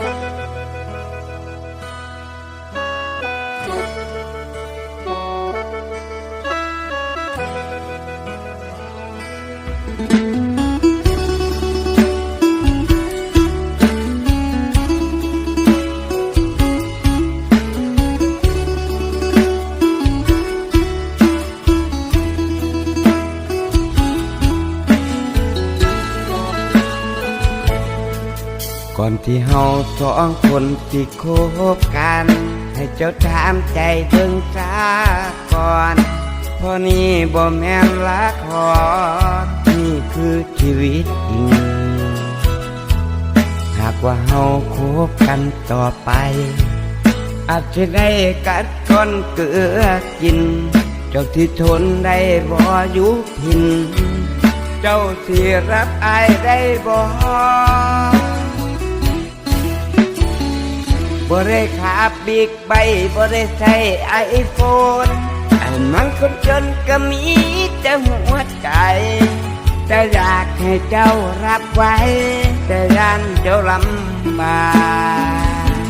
Bye. ก่อนที่เฮาสองคนสิคบกัน ให้เจ้าถามใจเบิ่งซาก่อนพราะนี่บ่แม่นละครนี่คือชีวิตจริง หากว่าเฮาคบกันต่อไป อาจจะได้กัดก้อนเกลือกิน เจ้าที่ทนได้บ่อยู่พิน เจ้าที่รับอายได้บ่ บ่ได้ขับบิ๊กไบค์บ่ได้ใช้ไอโฟนไอ้มันคนจนก็มีแต่หัวใจแต่อยากให้เจ้ารับไว้ แต่ยันเจ้าลำบาก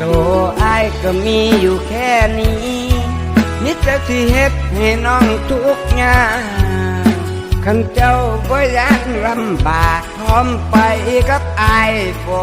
ตัวไอ้ก็มีอยู่แค่นี้มิตรที่เฮ็ดให้น้องทุกข์ยากขันเจ้าบ่ยันลำบากพร้อมไปกับไอ้ายบ่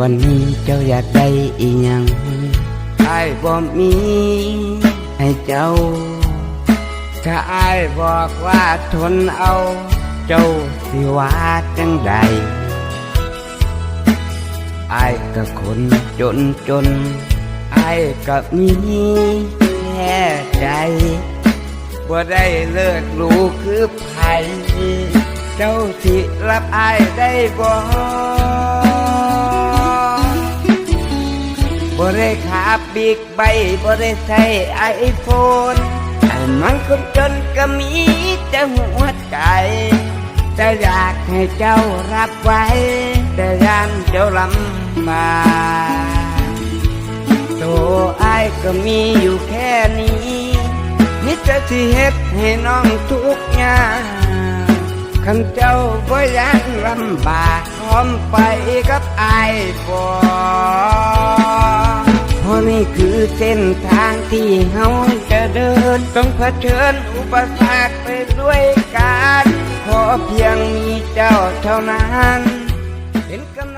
วันนี้เจ้าอยากได้อีหยังไอ้บ่มีให้เจ้า ถ้าไอ้ายบอกว่าทนเอา เจ้าสิว่าจังใดไอ้ายก็คนจนจนไอ้ายก็มีแค่ใจบ่ได้เลิกรู้คือไผเจ้าสิรับไอายได้บ่ ได้ขับบิ๊กไบค์บ่ได้ใช้ไอโฟนไอ้มันคนจนก็มีแต่หัวใจแต่อยากให้เจ้ารับไว้ แต่ยานเจ้าลำบากตัวไอ้ก็มีอยู่แค่นี้มิตรที่เฮ็ดให้น้องทุกข์ยากคันเจ้าบ่ยันลำบากพร้อมไปกับไอายบ่เพราะ นี่คือเส้นทางที่เฮาจะเดิน ต้องเผชิญอุปสรรคไปด้วยกัน ขอเพียงมีเจ้าเท่านั้น เป็นกำลัง